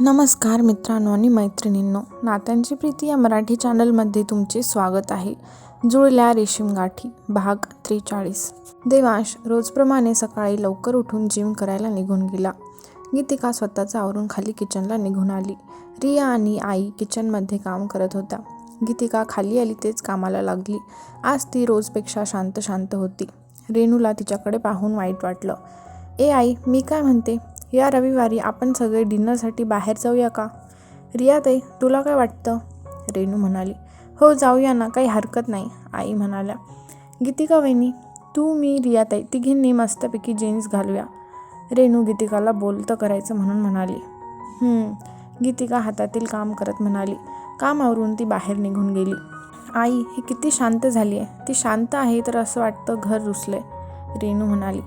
नमस्कार मित्रांनो आणि मैत्रिणींनो नात्यांची प्रीती या मराठी चॅनलमध्ये तुमचे स्वागत आहे. जुळल्या रेशीम गाठी भाग त्रेचाळीस. देवांश रोजप्रमाणे सकाळी लवकर उठून जिम करायला निघून गेला. गीतिका स्वतःचा आवरून खाली किचनला निघून आली. रिया आणि आई किचनमध्ये काम करत होत्या. गीतिका खाली आली तेच कामाला लागली. आज ती रोजपेक्षा शांत शांत होती. रेणूला तिच्याकडे पाहून वाईट वाटलं. ए आई मी काय म्हणते? या रविवारी आपण सगळे डिनरसाठी बाहेर जाऊया का? रियाताई तुला काय वाटतं? रेणू म्हणाली. हो जाऊया ना काही हरकत नाही आई म्हणाल्या. गीतिका वहिनी तू मी रियाताई तिघींनी मस्तपैकी जीन्स घालूया. रेणू गीतिकाला बोलतं करायचं म्हणून म्हणाली. गीतिका हातातील काम करत म्हणाली. काम आवरून ती बाहेर निघून गेली. आई ही किती शांत झाली आहे. ती शांत आहे तर असं वाटतं घर रुसले रेणू म्हणाली.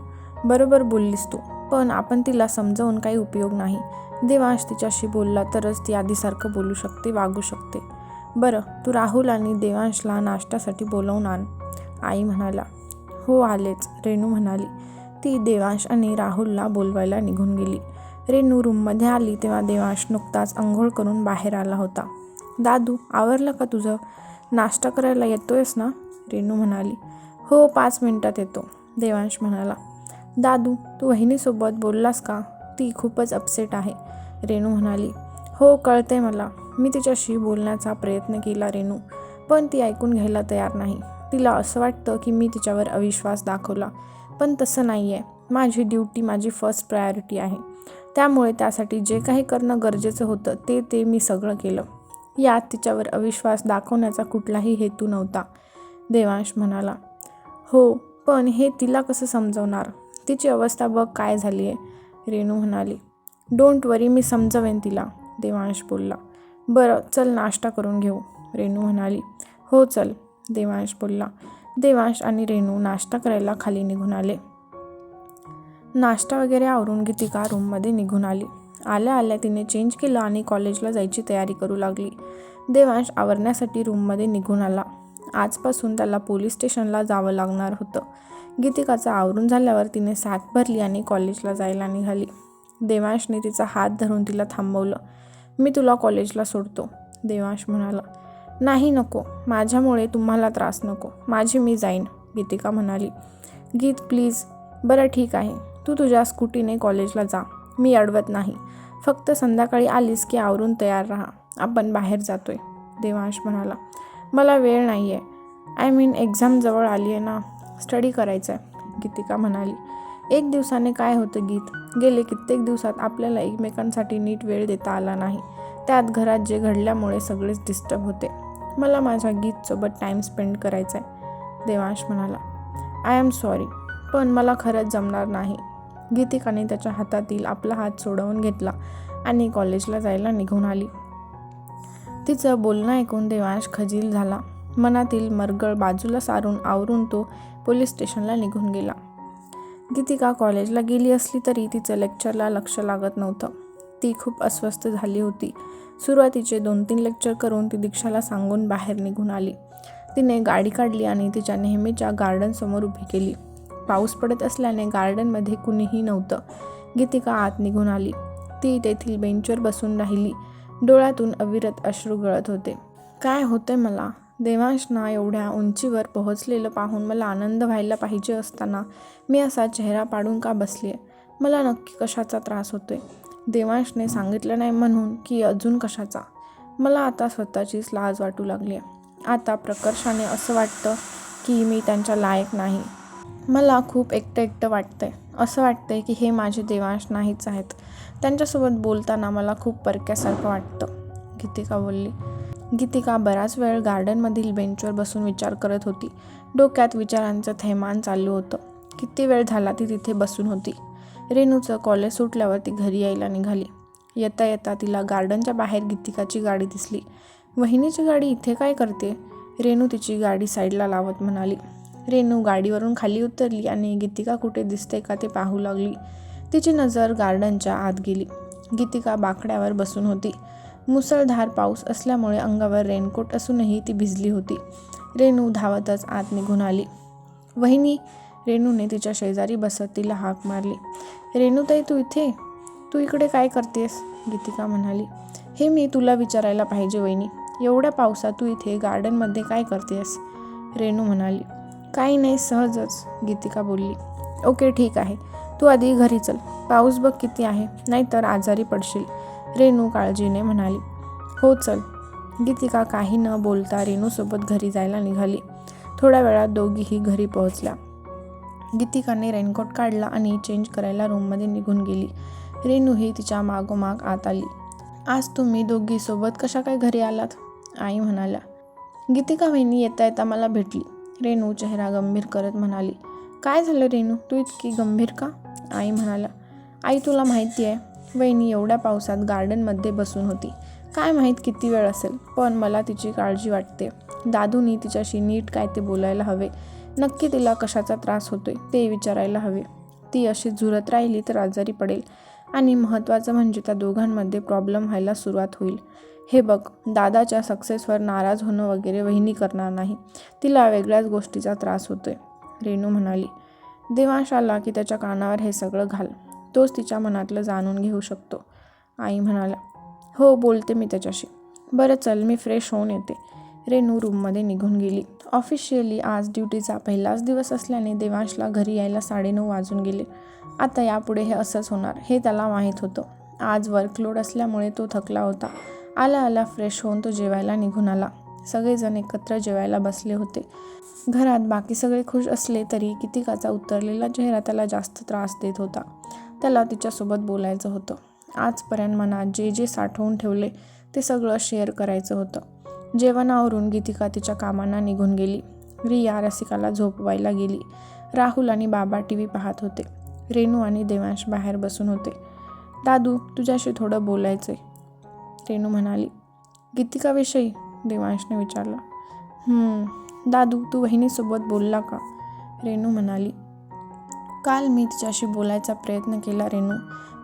बरोबर बोललीस तू. पण आपण तिला समजावून काही उपयोग नाही. देवांश तिच्याशी बोलला तरच ती आधीसारखं बोलू शकते वागू शकते. बरं तू राहुल आणि देवांशला नाश्त्यासाठी बोलवून आण आई म्हणाला. हो आलेच रेणू म्हणाली. ती देवांश आणि राहुलला बोलवायला निघून गेली. रेणू रूममध्ये आली तेव्हा देवांश नुकताच अंघोळ करून बाहेर आला होता. दादू आवरलं का तुझं? नाश्ता करायला येतोयस ना? रेणू म्हणाली. हो पाच मिनटात येतो. देवांश म्हणाला. दादू तू वहिनीसोबत बोललास का? ती खूपच अपसेट आहे रेणू म्हणाली. हो कळते मला. मी तिच्याशी बोलण्याचा प्रयत्न केला रेणू. पण ती ऐकून घ्यायला तयार नाही. तिला असं वाटतं की मी तिच्यावर अविश्वास दाखवला. पण तसं नाही आहे माझी ड्युटी माझी फर्स्ट प्रायोरिटी आहे. त्यामुळे त्यासाठी जे काही करणं गरजेचं होतं ते ते मी सगळं केलं. यात तिच्यावर अविश्वास दाखवण्याचा कुठलाही हेतू नव्हता देवांश म्हणाला. हो पण हे तिला कसं समजवणार? तिची अवस्था बघ काय झाली आहे रेणू म्हणाली. डोंट वरी मी समजवेन तिला देवांश बोलला. बरं चल नाश्ता करून घेऊ रेणू म्हणाली. हो चल देवांश बोलला. देवांश आणि रेणू नाश्ता करायला खाली निघून आले. नाश्ता वगैरे आवरून गीतिका रूममध्ये निघून आली. आल्या आल्या तिने चेंज केलं आणि कॉलेजला जायची तयारी करू लागली. देवांश आवरण्यासाठी रूममध्ये निघून आला. आजपासून त्याला पोलीस स्टेशनला जावं लागणार होतं. गीतिकाचं आवरून झाल्यावर तिने साथ भरली आणि कॉलेजला जायला निघाली. देवांशने तिचा हात धरून तिला थांबवलं. मी तुला कॉलेजला सोडतो देवांश म्हणाला. नाही नको. माझ्यामुळे तुम्हाला त्रास नको. माझी मी जाईन गीतिका म्हणाली. गीत प्लीज. बरं ठीक आहे. तू तुझ्या स्कूटीने कॉलेजला जा. मी अडवत नाही. फक्त संध्याकाळी आलीस की आवरून तयार राहा. आपण बाहेर जातोय देवांश म्हणाला. मला वेळ नाही आहे आय मीन एक्झाम जवळ आली आहे ना. स्टडी करायचं आहे गीतिका म्हणाली. एक दिवसाने काय होतं गीत? गेले कित्येक दिवसात आपल्याला एकमेकांसाठी नीट वेळ देता आला नाही. त्यात घरात जे घडल्यामुळे सगळेच डिस्टर्ब होते. मला माझ्या गीतसोबत टाईम स्पेंड करायचा आहे देवांश म्हणाला. आय एम सॉरी पण मला खरंच जमणार नाही. गीतिकाने त्याच्या हातातील आपला हात सोडवून घेतला आणि कॉलेजला जायला निघून आली. तिचं बोलणं ऐकून देवांश खजील झाला. मनातील मरगळ बाजूला सारून आवरून तो पोलीस स्टेशनला निघून गेला. गीतिका कॉलेजला गेली असली तरी तिचं लेक्चरला लक्ष लागत नव्हतं. ती खूप अस्वस्थ झाली होती. सुरुवातीचे दोन तीन लेक्चर करून ती दीक्षाला सांगून बाहेर निघून आली. तिने गाडी काढली आणि तिच्या नेहमीच्या गार्डनसमोर उभी केली. पाऊस पडत असल्याने गार्डनमध्ये कुणीही नव्हतं. गीतिका आत निघून आली. ती तेथील बेंचवर बसून राहिली. डोळ्यातून अविरत अश्रू गळत होते. काय होते मला? देवांशना एवढ्या उंचीवर पोहोचलेलं पाहून मला आनंद व्हायला पाहिजे असताना मी असा चेहरा पाडून का बसली आहे मला नक्की कशाचा त्रास होतोय? देवांशने सांगितलं नाही म्हणून की अजून कशाचा? मला आता स्वतःचीच लाज वाटू लागली आहे आता प्रकर्षाने असं वाटतं की मी त्यांच्या लायक नाही. मला खूप एकटं एकटं वाटतंय. असं वाटतंय की हे माझे देवांश नाहीच आहेत. त्यांच्यासोबत बोलताना मला खूप परक्यासारखं वाटतं. गीतिका बोलली गीतिका बराच वेळ गार्डनमधील बेंचवर बसून विचार करत होती. डोक्यात विचारांचं थैमान चालू होतं. किती वेळ झाला ती तिथे बसून होती? रेणूचं कॉलेज सुटल्यावर ती घरी यायला निघाली. येता येता तिला गार्डनच्या बाहेर गीतिकाची गाडी दिसली. वहिनीची गाडी इथे काय करते? रेणू तिची गाडी साईडला लावत म्हणाली. रेणू गाडीवरून खाली उतरली आणि गीतिका कुठे दिसते का ते पाहू लागली. तिची नजर गार्डनच्या आत गेली. गीतिका बाकड्यावर बसून होती. मुसळधार पाऊस असल्यामुळे अंगावर रेनकोट असूनही ती भिजली होती. रेणू धावतच आत निघून आली. वहिनी रेणूने तिच्या शेजारी बसत तिला हाक मारली. रेणूताई तू इथे? तू इकडे काय करतेस? गीतिका म्हणाली. हे मी तुला विचारायला पाहिजे वहिनी. एवढ्या पावसात तू इथे गार्डनमध्ये काय करतेस? रेणू म्हणाली. काही नाही सहजच गीतिका बोलली. ओके ठीक आहे. तू आधी घरी चल. पाऊस बघ किती आहे नाहीतर आजारी पडशील. रेणू काळजीने म्हणाली हो चल. गीतिका काही न बोलता रेणूसोबत घरी जायला निघाली. थोड्या वेळात दोघीही घरी पोहोचल्या. गीतिकाने रेनकोट काढला आणि चेंज करायला रूममध्ये निघून गेली. रेणूही तिच्या मागोमाग आत आली. आज तुम्ही दोघी सोबत कशा काय घरी आलात? आई म्हणाल्या. गीतिका वहिनी येता येता मला भेटली. रेणू चेहरा गंभीर करत म्हणाली काय झालं रेणू? तू इतकी गंभीर का? आई म्हणाला आई तुला माहिती आहे वहिनी एवढ्या पावसात गार्डनमध्ये बसून होती. काय माहीत किती वेळ असेल पण मला तिची काळजी वाटते. दादूनी तिच्याशी नीट काय ते बोलायला हवे. नक्की तिला कशाचा त्रास होतोय ते विचारायला हवे. ती अशी झुरत राहिली तर आजारी पडेल. आणि महत्त्वाचं म्हणजे त्या दोघांमध्ये प्रॉब्लेम व्हायला सुरुवात होईल. हे बघ दादाच्या सक्सेसवर नाराज होणं वगैरे वहिनी करणार नाही. तिला वेगळ्याच गोष्टीचा त्रास होतोय रेणू म्हणाली. देवांश आला की त्याच्या कानावर हे सगळं घाल. तोच तिच्या मनातलं जाणून घेऊ शकतो. आई म्हणाला हो बोलते मी त्याच्याशी. बरं चल मी फ्रेश होऊन येते. रेणू रूममध्ये निघून गेली. ऑफिशियली आज ड्युटीचा पहिलाच दिवस असल्याने देवांशला घरी यायला साडेनऊ वाजून गेले. आता यापुढे हे असंच होणार हे त्याला माहीत होतं. आज वर्कलोड असल्यामुळे तो थकला होता. आला आला फ्रेश होऊन तो जेवायला निघून आला. सगळेजण एकत्र जेवायला बसले होते. घरात बाकी सगळे खुश असले तरी कितिकाचा उतरलेला चेहरा त्याला जास्त त्रास देत होता. त्याला तिच्यासोबत बोलायचं होतं. आजपर्यंत मनात जे जे साठवून ठेवले ते सगळं शेअर करायचं होतं. जेवणावरून गीतिका तिच्या कामांना निघून गेली. रिया रसिकाला झोपवायला गेली. राहुल आणि बाबा टी व्ही पाहत होते. रेणू आणि देवांश बाहेर बसून होते. दादू तुझ्याशी थोडं बोलायचं आहे रेणू म्हणाली गीतिकाविषयी? देवांशने विचारलं. दादू तू वहिनीसोबत बोलला का? रेणू म्हणाली काल मी तिच्याशी बोलायचा प्रयत्न केला रेणू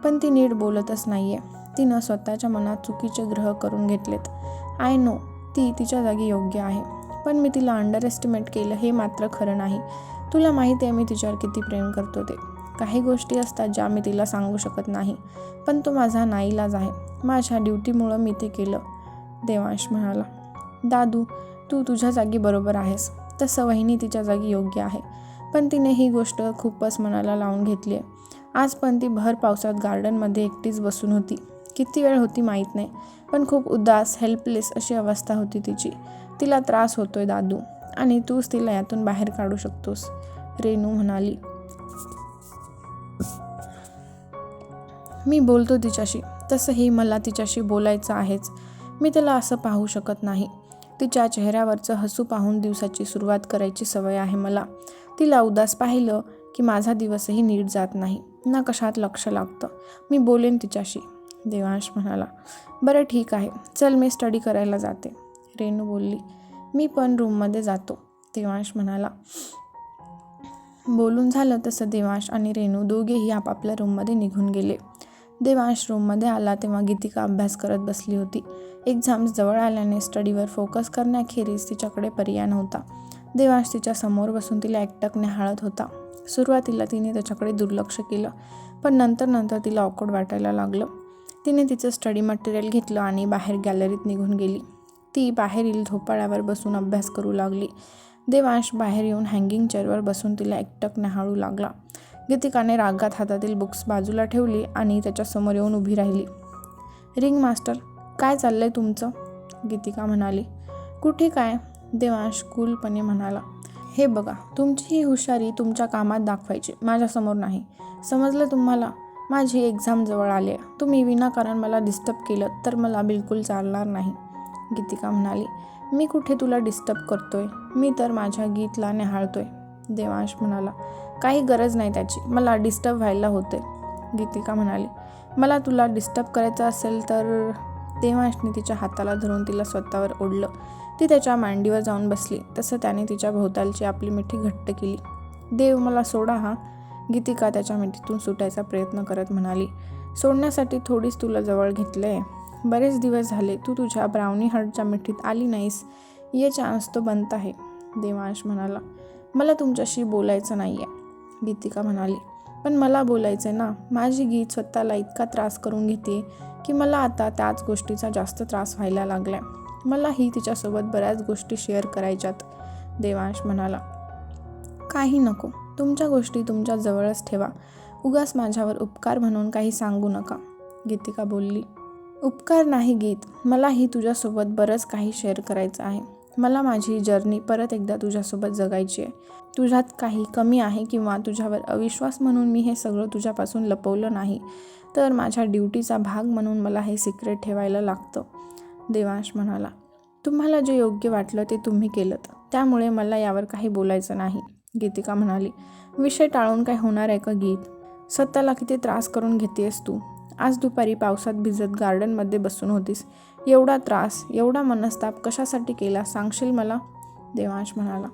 पण ती नीट बोलतच नाही आहे तिनं स्वतःच्या मनात चुकीचे ग्रह करून घेतलेत. आय नो ती तिच्या जागी योग्य आहे. पण मी तिला अंडर एस्टिमेट केलं हे मात्र खरं नाही. तुला माहिती आहे मी तिच्यावर किती प्रेम करतो ते. काही गोष्टी असतात ज्या मी तिला सांगू शकत नाही. पण तो माझा नाईलाज आहे. माझ्या ड्युटीमुळं मी ते केलं देवांश म्हणाला. दादू तू तुझ्या जागी बरोबर आहेस. तसं वहिनी तिच्या जागी योग्य आहे. पण तिने ही गोष्ट खूपच मनाला लावून घेतली आहे. आज पण ती भर पावसात गार्डनमध्ये एकटीच बसून होती. किती वेळ होती माहीत नाही पण खूप उदास हेल्पलेस अशी अवस्था होती तिची. तिला त्रास होतोय दादू आणि तूच तिला यातून बाहेर काढू शकतोस रेणू म्हणाली. मी बोलतो तिच्याशी तसंही मला तिच्याशी बोलायचं आहेच. मी तिला असं पाहू शकत नाही. तिच्या चेहऱ्यावरचं हसू पाहून दिवसाची सुरुवात करायची सवय आहे मला. तिला उदास पाहिलं की माझा दिवसही नीट जात नाही. ना कशात लक्ष लागतं? मी बोलेन तिच्याशी. देवांश म्हणाला बरं ठीक आहे. चल मी स्टडी करायला जाते. रेणू बोलली मी पण रूममध्ये जातो. देवांश म्हणाला बोलून झालं तसं देवांश आणि रेणू दोघेही आपापल्या रूममध्ये निघून गेले. देवांश रूममध्ये आला तेव्हा गीतिका अभ्यास करत बसली होती. एक्झाम्स जवळ आल्याने स्टडीवर फोकस करण्याखेरीज तिच्याकडे पर्याय नव्हता. देवांश तिच्या समोर बसून तिला एकटक निहाळत होता. सुरुवातीला तिने त्याच्याकडे दुर्लक्ष केलं पण नंतर नंतर तिला ऑकवर्ड वाटायला लागलं. तिने तिचं स्टडी मटेरियल घेतलं आणि बाहेर गॅलरीत निघून गेली. ती बाहेरील झोपाळ्यावर बसून अभ्यास करू लागली. देवांश बाहेर येऊन हँगिंग चेअरवर बसून तिला एकटक न्याहाळू लागला. गीतिकाने रागात हातातील बुक्स बाजूला ठेवली आणि त्याच्यासमोर येऊन उभी राहिली. रिंग मास्टर काय चाललंय तुमचं? गीतिका म्हणाली. कुठे काय? देवांश कूलपणे म्हणाला हे बघा तुमची ही हुशारी तुमच्या कामात दाखवायची माझ्यासमोर नाही. समजलं तुम्हाला? माझी एक्झाम जवळ आली आहे तुम्ही विनाकारण मला डिस्टर्ब केलं तर मला बिलकुल चालणार नाही. गीतिका म्हणाली मी कुठे तुला डिस्टर्ब करतोय? मी तर माझ्या गीतला निहाळतोय. देवांश म्हणाला काही गरज नाही त्याची. मला डिस्टर्ब व्हायला होते गीतिका म्हणाली मला तुला डिस्टर्ब करायचं असेल तर देवांशने तिच्या हाताला धरून तिला स्वतःवर ओढलं. ती त्याच्या मांडीवर जाऊन बसली. तसं त्याने तिच्या भोवतालची आपली मिठी घट्ट केली. देव मला सोडा हा. गीतिका त्याच्या मिठीतून सुटायचा प्रयत्न करत म्हणाली सोडण्यासाठी थोडीच तुला जवळ घेतलं आहे बरेच दिवस झाले तू तुझ्या ब्राउनी हर्टच्या मिठीत आली नाहीस. ये चान्स तो बनत आहे. देवांश म्हणाला मला तुमच्याशी बोलायचं नाही आहे गीतिका म्हणाली पण मला बोलायचं आहे ना. माझी गीत स्वतःला इतका त्रास करून घेते की मला आता त्याच गोष्टीचा जास्त त्रास व्हायला लागलाय. मलाही तिच्यासोबत बऱ्याच गोष्टी शेअर करायच्यात देवांश म्हणाला. काही नको. तुमच्या गोष्टी तुमच्या जवळच ठेवा. उगाच माझ्यावर उपकार म्हणून काही सांगू नका. गीतिका बोलली उपकार नाही गीत. मलाही तुझ्यासोबत बरंच काही शेअर करायचं आहे. मला माझी जर्नी परत एकदा तुझ्यासोबत जगायची आहे. तुझ्यात काही कमी आहे किंवा तुझ्यावर अविश्वास म्हणून मी हे सगळं तुझ्यापासून लपवलं नाही तर माझ्या ड्युटीचा भाग म्हणून मला हे सिक्रेट ठेवायला लागतं. देवांश म्हणाला तुम्हाला जे योग्य वाटलं ते तुम्ही केलं. त्यामुळे मला यावर काही बोलायचं नाही. गीतिका म्हणाली विषय टाळून काय होणार आहे का गीत? स्वतःला किती त्रास करून घेतेस तू? आज दुपारी पावसात भिजत गार्डनमध्ये बसून होतीस. एवढा त्रास एवढा मनस्ताप कशासाठी केला सांगशील मला? देवांश म्हणाला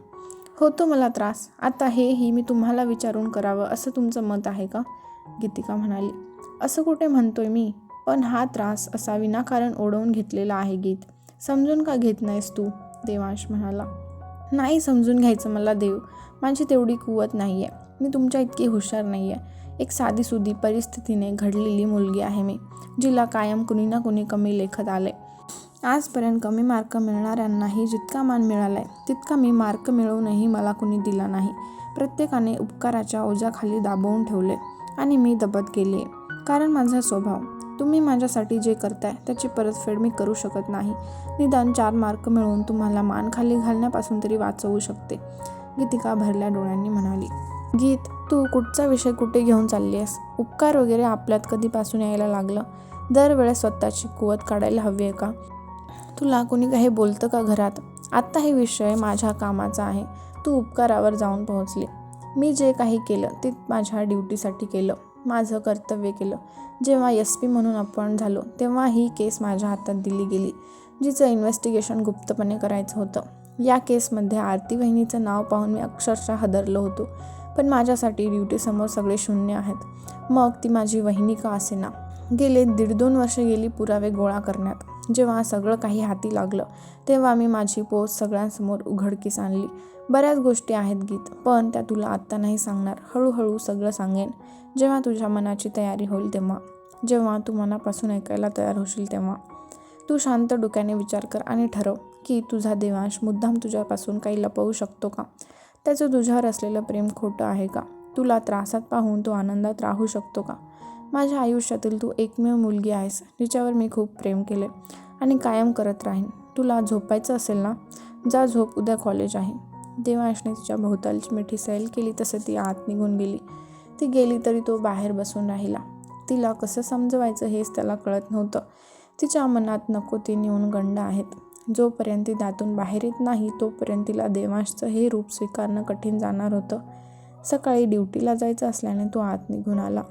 होतो मला त्रास. आता हेही मी तुम्हाला विचारून करावं असं तुमचं मत आहे का? गीतिका म्हणाली असं कुठे म्हणतोय मी? पण हा त्रास असा विनाकारण ओढवून घेतलेला आहे गीत. समजून का घेत नाहीस तू? देवांश म्हणाला. नाही समजून घ्यायचं मला देव. माझी तेवढी कुवत नाही आहे मी तुमच्या इतकी हुशार नाही आहे एक साधीसुधी परिस्थितीने घडलेली मुलगी आहे मी जिला कायम कुणी ना कुणी कमी लेखत आले आजपर्यंत कमी मार्क मिळणाऱ्यांनाही जितका मान मिळाला आहे तितका मी मार्क मिळवूनही मला कुणी दिला नाही. प्रत्येकाने उपकाराच्या ओझ्याखाली दाबवून ठेवले आणि मी दबत गेली कारण माझा स्वभाव तुम्ही माझ्यासाठी जे करताय त्याची परतफेड मी करू शकत नाही. निदान चार मार्क मिळवून तुम्हाला मान खाली घालण्यापासून तरी वाचवू शकते. गीतिका भरल्या डोळ्यांनी म्हणाली. गीत तू कुठचा विषय कुठे घेऊन चालली आहेस उपकार वगैरे आपल्यात कधीपासून यायला लागलं? दरवेळेस स्वतःची कुवत काढायला हवी आहे का? तुला कोणी काही बोलतं का घरात? आत्ता हे विषय माझ्या कामाचा आहे. तू उपकारावर जाऊन पोहोचले. मी जे काही केलं ते माझ्या ड्युटीसाठी केलं. माझं कर्तव्य केलं. जेव्हा एस पी म्हणून अपॉइंट झालो तेव्हा ही केस माझ्या हातात दिली गेली जिचं इन्व्हेस्टिगेशन गुप्तपणे करायचं होतं. या केसमध्ये आरती वहिनीचं नाव पाहून मी अक्षरशः हदरलो होतो पण माझ्यासाठी ड्युटीसमोर सगळे शून्य आहेत. मग ती माझी वहिनी का असेना? गेले दीड दोन वर्ष गेली पुरावे गोळा करण्यात. जेव्हा सगळं काही हाती लागलं तेव्हा मी माझी पोच सगळ्यांसमोर उघडकीस आणली. बऱ्याच गोष्टी आहेत गीत पण त्या तुला आत्ता नाही सांगणार. हळूहळू सगळं सांगेन. जेव्हा तुझ्या मनाची तयारी होईल तेव्हा. जेव्हा तू मनापासून ऐकायला तयार होशील तेव्हा. तू शांत डोक्याने विचार कर आणि ठरव की तुझा देवांश मुद्दाम तुझ्यापासून काही लपवू शकतो का? त्याचं तुझ्यावर असलेलं प्रेम खोटं आहे का? तुला त्रासात पाहून तो आनंदात राहू शकतो का? माझ्या आयुष्यातील तू एकमेव मुलगी आहेस जिच्यावर मी खूप प्रेम केले आणि कायम करत राहीन. तुला झोपायचं असेल ना? जा झोप उद्या कॉलेज आहे. देवांशने तिच्या भोवतालची मिठी सैल केली तसं ती आत निघून गेली. ती गेली तरी तो बाहेर बसून राहिला. तिला कसं समजवायचं हेच त्याला कळत नव्हतं. तिच्या मनात नको ते नेऊन गंड आहेत. जोपर्यंत ती दातून बाहेर येत नाही तोपर्यंत तिला देवांशचं हे रूप स्वीकारणं कठीण जाणार होतं. सकाळी ड्युटीला जायचं असल्याने तो आत निघून आला.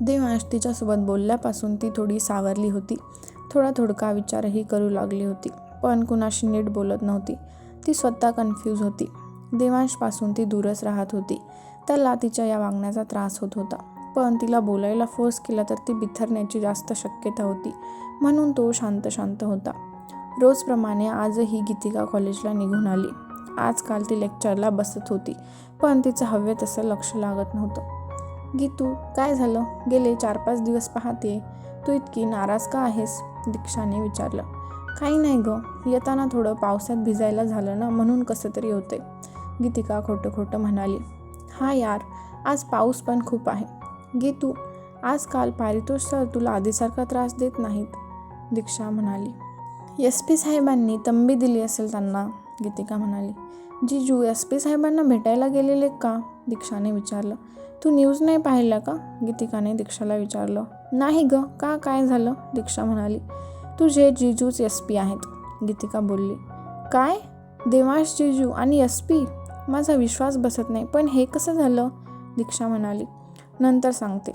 देवांश तिच्यासोबत बोलल्यापासून ती थोडी सावरली होती. थोडा थोडका विचारही करू लागली होती पण कुणाशी नीट बोलत नव्हती. ती स्वतः कन्फ्यूज होती. देवांशपासून ती दूरच राहत होती. त्याला तिच्या या वागण्याचा त्रास होत होता. पण तिला बोलायला फोर्स केला तर ती बिथरण्याची जास्त शक्यता होती. म्हणून तो शांत शांत होता. रोजप्रमाणे आजही गीतिका कॉलेजला निघून आली. आजकाल ती लेक्चरला बसत होती पण तिचं हवे तसं लक्ष लागत नव्हतं. गीतू काय झालं? गेले चार पाच दिवस पाहते. तू इतकी नाराज का आहेस? दीक्षाने विचारलं. काही नाही गं. येताना थोडं पावसात भिजायला झालं ना म्हणून कसं तरी होते. गीतिका खोटं खोटं म्हणाली. हा यार आज पाऊस पण खूप आहे. गीतू आजकाल पारितोष सर तुला आधीसारखा त्रास देत नाहीत दीक्षा म्हणाली. एस पी साहेबांनी तंबी दिली असेल त्यांना गीतिका म्हणाली. जीजू एस पी साहेबांना भेटायला गेलेले का? दीक्षाने विचारलं. तू न्यूज नाही पाहिला का? गीतिकाने दीक्षाला विचारलं. नाही ग का? काय झालं? दीक्षा म्हणाली. तुझे जीजूच एस पी आहेत. गीतिका बोलली. काय? देवांश जीजू आणि एस पी माझा विश्वास बसत नाही पण हे कसं झालं? दीक्षा म्हणाली. नंतर सांगते.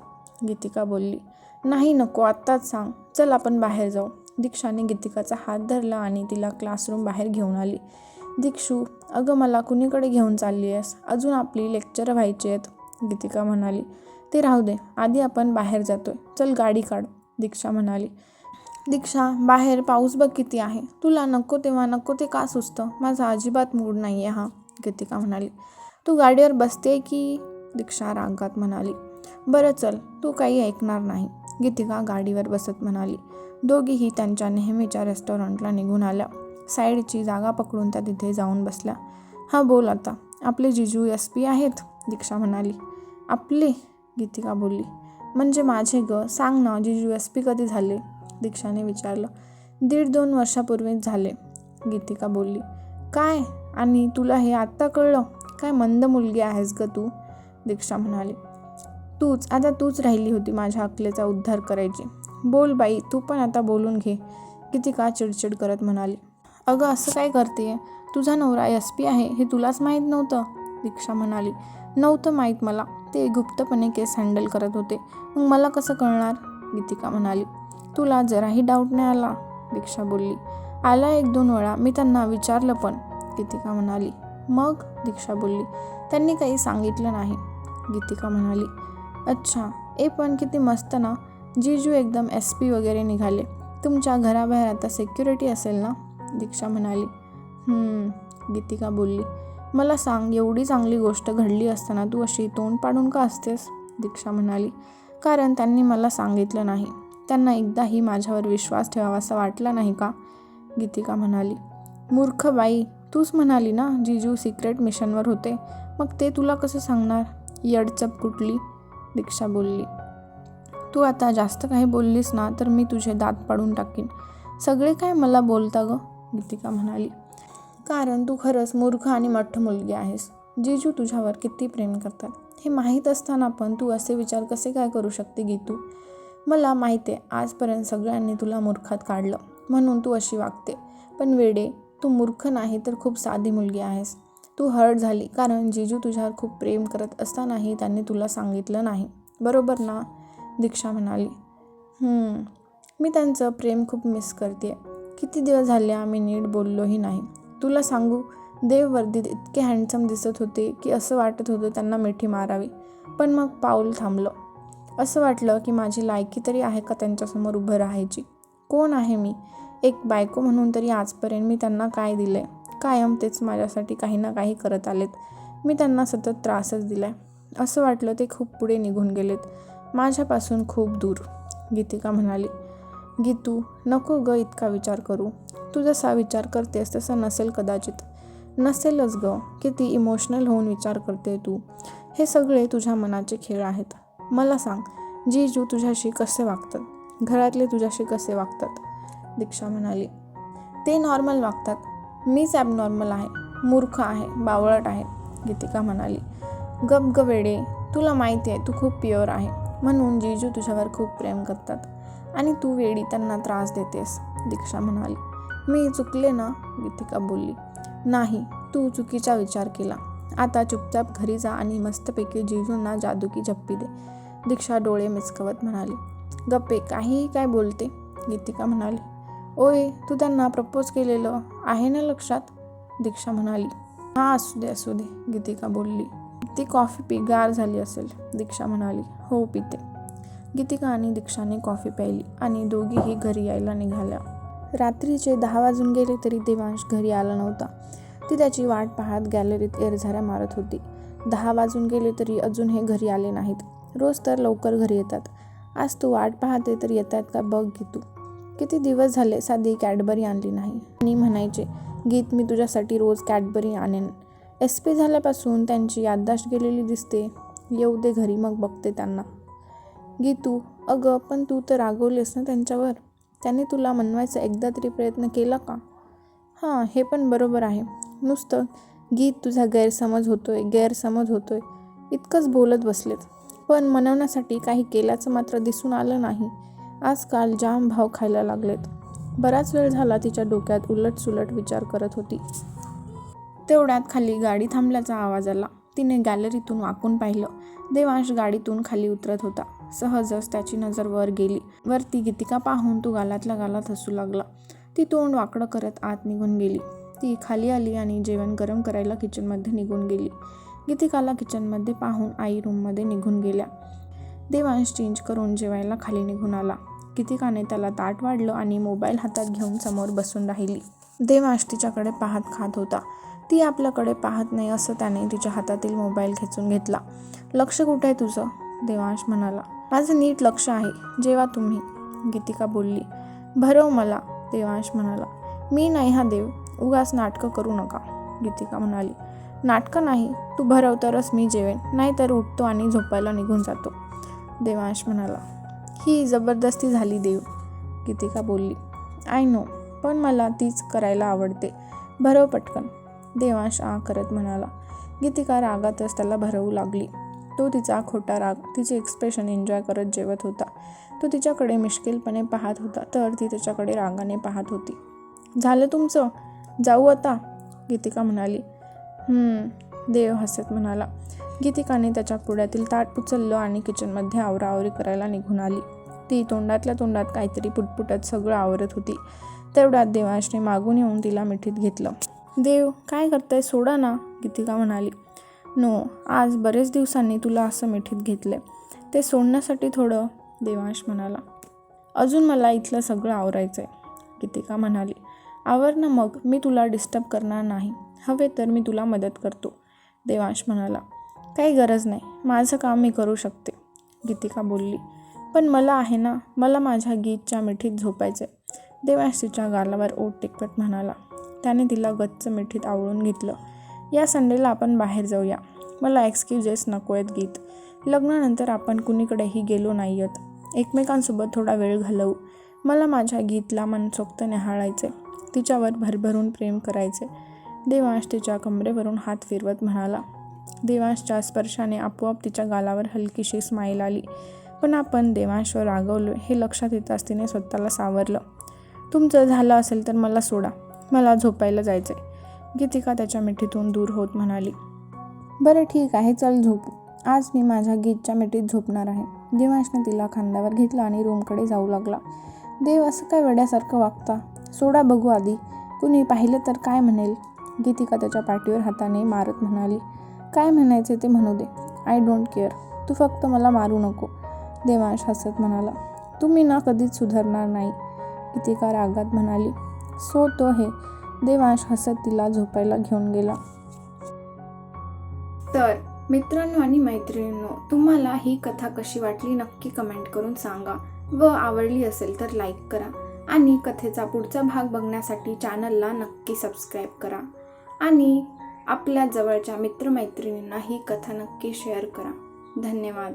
गीतिका बोलली. नाही नको आत्ताच सांग. चल आपण बाहेर जाऊ. दीक्षाने गीतिकाचा हात धरला आणि तिला क्लासरूम बाहेर घेऊन आली. दीक्षू अगं मला कुणीकडे घेऊन चालली आहेस? अजून आपली लेक्चर व्हायची आहेत. गीतिका म्हणाली ते राहू दे आधी आपण बाहेर जातोय. चल गाडी काढ दीक्षा म्हणाली. दीक्षा बाहेर पाऊस बघ किती आहे. तुला नको तेव्हा नको ते का सुचतं? माझा अजिबात मूड नाही आहे हा गीतिका म्हणाली. तू गाडीवर बसते की? दीक्षा रागात म्हणाली. बरं चल तू काही ऐकणार नाही गीतिका गाडीवर बसत म्हणाली. दोघीही त्यांच्या नेहमीच्या रेस्टॉरंटला निघून आल्या. साईडची जागा पकडून त्या तिथे जाऊन बसल्या. हा बोल आता. आपले जिजू एस पी आहेत? दीक्षा म्हणाली. आपले गीतिका बोलली? म्हणजे माझे ग सांग ना जिजू एस पी कधी झाले? दीक्षाने विचारलं. दीड दोन वर्षापूर्वीच झाले गीतिका बोलली. काय? आणि तुला हे आत्ता कळलं? काय मंद मुलगी आहेस ग तू? दीक्षा म्हणाली. तूच आता तूच राहिली होती माझ्या अकलेचा उद्धार करायची. बोल बाई तू पण आता बोलून घे. गीतिका चिडचिड करत म्हणाली. अगं असं काय करते तुझा नवरा एस पी आहे हे तुलाच माहीत नव्हतं? दीक्षा म्हणाली. नव्हतं माहीत मला. ते गुप्तपणे केस हँडल करत होते. मग मला कसं कळणार? गीतिका म्हणाली. तुला जराही डाऊट नाही आला? दीक्षा बोलली. आला एक दोन वेळा. मी त्यांना विचारलं पण. गीतिका म्हणाली. मग? दीक्षा बोलली. त्यांनी काही सांगितलं नाही. गीतिका म्हणाली. अच्छा ए पण किती मस्त ना. जीजू एकदम एस पी वगैरे निघाले. तुमच्या घराबाहेर आता सिक्युरिटी असेल ना? दीक्षा म्हणाली. गीतिका बोलली. मला सांग एवढी चांगली गोष्ट घडली असताना तू अशी तोंड पाडून का असतेस? दीक्षा म्हणाली. कारण त्यांनी मला सांगितलं नाही. त्यांना एकदाही माझ्यावर विश्वास ठेवावासा वाटला नाही का? गीतिका म्हणाली. मूर्ख बाई तूच म्हणाली ना जिजू सिक्रेट मिशनवर होते. मग ते तुला कसं सांगणार? यडचप कुठली? दीक्षा बोलली. तू आता जास्त काही बोललीस ना तर मी तुझे दात पाडून टाकीन. सगळे काय मला बोलता ग? गीतिका म्हणाली. कारण तू खरंच मूर्ख आणि मठ्ठ मुलगी आहेस. जीजू तुझ्यावर किती प्रेम करतात. हे माहीत असताना पण तू असे विचार कसे काय करू शकते गीतू? मला माहिती आहे आजपर्यंत सगळ्यांनी तुला मूर्खात काढलं. म्हणून तू अशी वागते. पण वेडे तू मूर्ख नाही तर खूप साधी मुलगी आहेस. तू हर्ट झाली कारण जीजू तुझ्यावर खूप प्रेम करत असतानाही त्यांनी तुला सांगितलं नाही. बरोबर ना? दीक्षा म्हणाली. मी त्यांचं प्रेम खूप मिस करते किती दिवस झाले आम्ही नीट बोललोही नाही. तुला सांगू देव वर्दीत इतके हँडसम दिसत होते की असं वाटत होतं त्यांना मिठी मारावी. पण मग पाऊल थांबलं. असं वाटलं की माझी लायकी तरी आहे का त्यांच्यासमोर उभं राहायची? कोण आहे मी? एक बायको म्हणून तरी आजपर्यंत मी त्यांना काय दिलं आहे कायम तेच माझ्यासाठी काही ना काही करत आलेत. मी त्यांना सतत त्रासच दिला आहे असं वाटलं ते खूप पुढे निघून गेलेत. माझ्यापासून खूप दूर. गीतिका म्हणाली गीतू नको ग इतका विचार करू. तू जसा विचार करतेस तसं नसेल कदाचित. नसेलच ग. किती इमोशनल होऊन विचार करते तू. हे सगळे तुझ्या मनाचे खेळ आहेत. मला सांग जीजू तुझ्याशी कसे वागतात? घरातले तुझ्याशी कसे वागतात? दीक्षा म्हणाली. ते नॉर्मल वागतात. मीच ॲबनॉर्मल आहे. मूर्ख आहे. बावळट आहे. गीतिका म्हणाली. गप ग वेडे. तुला माहिती आहे तू खूप प्युअर आहे. म्हणून जीजू तुझ्यावर खूप प्रेम करतात. आणि तू वेडी त्यांना त्रास देतेस दीक्षा म्हणाली. मी चुकले ना? गीतिका बोलली. नाही तू चुकीचा विचार केला. आता चुपचाप घरी जा आणि मस्तपैकी जिजूंना जादूकी झप्पी दे. दीक्षा डोळे मिचकवत म्हणाली. गप्पे काहीही काय बोलते? गीतिका म्हणाली. ओय तू त्यांना प्रपोज केलेलं आहे ना लक्षात? दीक्षा म्हणाली. हां असू दे असू दे गीतिका बोलली. ती कॉफी पी गार झाली असेल दीक्षा म्हणाली. हो पिते. गीतिका आणि दीक्षाने कॉफी प्यायली आणि दोघीही घरी यायला निघाल्या. रात्रीचे दहा वाजून गेले तरी देवांश घरी आला नव्हता. ती त्याची वाट पाहत गॅलरीत एरझाऱ्या मारत होती. दहा वाजून गेले तरी अजून हे घरी आले नाहीत. रोज तर लवकर घरी येतात. आज तू वाट पाहते तर येतात का बघ गीतू तू. किती दिवस झाले साधी कॅडबरी आणली नाही. आणि म्हणायचे गीत मी तुझ्यासाठी रोज कॅडबरी आणेन. एस पी झाल्यापासून त्यांची याददाश्त गेलेली दिसते. येऊ दे घरी मग बघते त्यांना. गीतू अगं पण तू तर रागवलेस ना त्यांच्यावर. त्याने तुला मनवायचा एकदा तरी प्रयत्न केला का? हां हे पण बरोबर आहे. नुसतं गीत तुझा गैरसमज होतो आहे गैरसमज होतो आहे इतकंच बोलत बसलेत. पण मनवण्यासाठी काही केल्याचं मात्र दिसून आलं नाही. आजकाल जाम भाव खायला लागलेत. बराच वेळ झाला तिच्या डोक्यात उलटसुलट विचार करत होती. तेवढ्यात खाली गाडी थांबल्याचा आवाज आला. तिने गॅलरीतून वाकून पाहिलं. देवांश गाडीतून खाली उतरत होता. सहजच त्याची नजर वर गेली. वरती गीतिका पाहून तो गालातल्या गालात हसू लागला. ती तोंड वाकडं करत आत निघून गेली. ती खाली आली आणि जेवण गरम करायला किचनमध्ये निघून गेली. गीतिकाला किचनमध्ये पाहून आई रूममध्ये निघून गेल्या. देवांश चेंज करून जेवायला खाली निघून आला. गीतिकाने त्याला ताट वाढलं आणि मोबाईल हातात घेऊन समोर बसून राहिली. देवांश तिच्याकडे पाहत खात होता. ती आपल्याकडे पाहत नाही असं त्याने तिच्या हातातील मोबाईल खेचून घेतला. लक्ष कुठं आहे तुझं? देवांश म्हणाला माझं नीट लक्ष आहे जेव्हा तुम्ही गीतिका बोलली भरव मला देवांश म्हणाला मी नाही हा देव उगाच नाटकं करू नका गीतिका म्हणाली नाटकं नाही तू भरव तरच मी जेवेन नाहीतर उठतो आणि झोपायला निघून जातो देवांश म्हणाला ही जबरदस्ती झाली देव गीतिका बोलली आय नो पण मला तीच करायला आवडते भरव पटकन देवांश आ करत म्हणाला गीतिका रागातच त्याला भरवू लागली तो तिचा खोटा राग तिचे एक्सप्रेशन एन्जॉय करत जेवत होता. तो तिच्याकडे मिश्किलपणे पाहत होता तर ती त्याच्याकडे रागाने पाहत होती. झालं तुमचं? जाऊ आता? गीतिका म्हणाली. देव हसत म्हणाला. गीतिकाने त्याच्या पुढ्यातील ताट उचललं आणि किचनमध्ये आवराआवरी करायला निघून आली. ती तोंडातल्या तोंडात काहीतरी पुटपुटत सगळं आवरत होती. तेवढ्यात देवांशने मागून येऊन तिला मिठीत घेतलं. देव काय करताय? सोडा ना गीतिका म्हणाली. नो आज बरेच दिवसांनी तुला असं मिठीत घेतलं ते सोडण्यासाठी थोडं देवांश म्हणाला. अजून मला इथलं सगळं आवरायचं आहे गीतिका म्हणाली. आवर ना मग मी तुला डिस्टर्ब करणार नाही. हवे तर मी तुला मदत करतो देवांश म्हणाला. काही गरज नाही माझं काम मी करू शकते गीतिका बोलली. पण मला आहे ना मला माझ्या गीतच्या मिठीत झोपायचं आहे देवांश तिच्या गालावर ओट टिकपट म्हणाला. त्याने तिला गच्च मिठीत आवळून घेतलं. या संडेला आपण बाहेर जाऊया. मला एक्सक्युजेस नको आहेत गीत. लग्नानंतर आपण कुणीकडेही गेलो नाही आहोत एकमेकांसोबत थोडा वेळ घालवू. मला माझ्या गीतला मनसोक्त निहाळायचे तिच्यावर भरभरून प्रेम करायचे. देवांश तिच्या कमरेवरून हात फिरवत म्हणाला देवांशच्या स्पर्शाने आपोआप तिच्या गालावर हलकीशी स्माईल आली. पण आपण देवांशवर रागवलो हे लक्षात येताच तिने स्वतःला सावरलं. तुमचं झालं असेल तर मला सोडा. मला झोपायला जायचं आहे गीतिका त्याच्या मिठीतून दूर होत म्हणाली बरं ठीक आहे चल झोपू. आज मी माझ्या गीतच्या मिठीत झोपणार आहे. देवांशने तिला खांद्यावर घेतलं आणि रूमकडे जाऊ लागला. देव असं काय वेड्यासारखं वागता? सोडा बघू आधी. कुणी पाहिलं तर काय म्हणेल? गीतिका त्याच्या पाठीवर हाताने मारत म्हणाली. काय म्हणायचे ते म्हणू दे. आय डोंट केअर तू फक्त मला मारू नको. देवांश हसत म्हणाला. तुम्ही ना कधीच सुधारणार नाही. गीतिका रागात म्हणाली. सो तो हे. देवांश हसत तिला झोपायला घेऊन गेला. तर मित्रांनो आणि मैत्रिणींनो तुम्हाला ही कथा कशी वाटली नक्की कमेंट करून सांगा व आवडली असेल तर लाईक करा आणि कथेचा पुढचा भाग बघण्यासाठी चॅनलला नक्की सबस्क्राईब करा आणि आपल्या जवळच्या मित्रमैत्रिणींना ही कथा नक्की शेअर करा. धन्यवाद.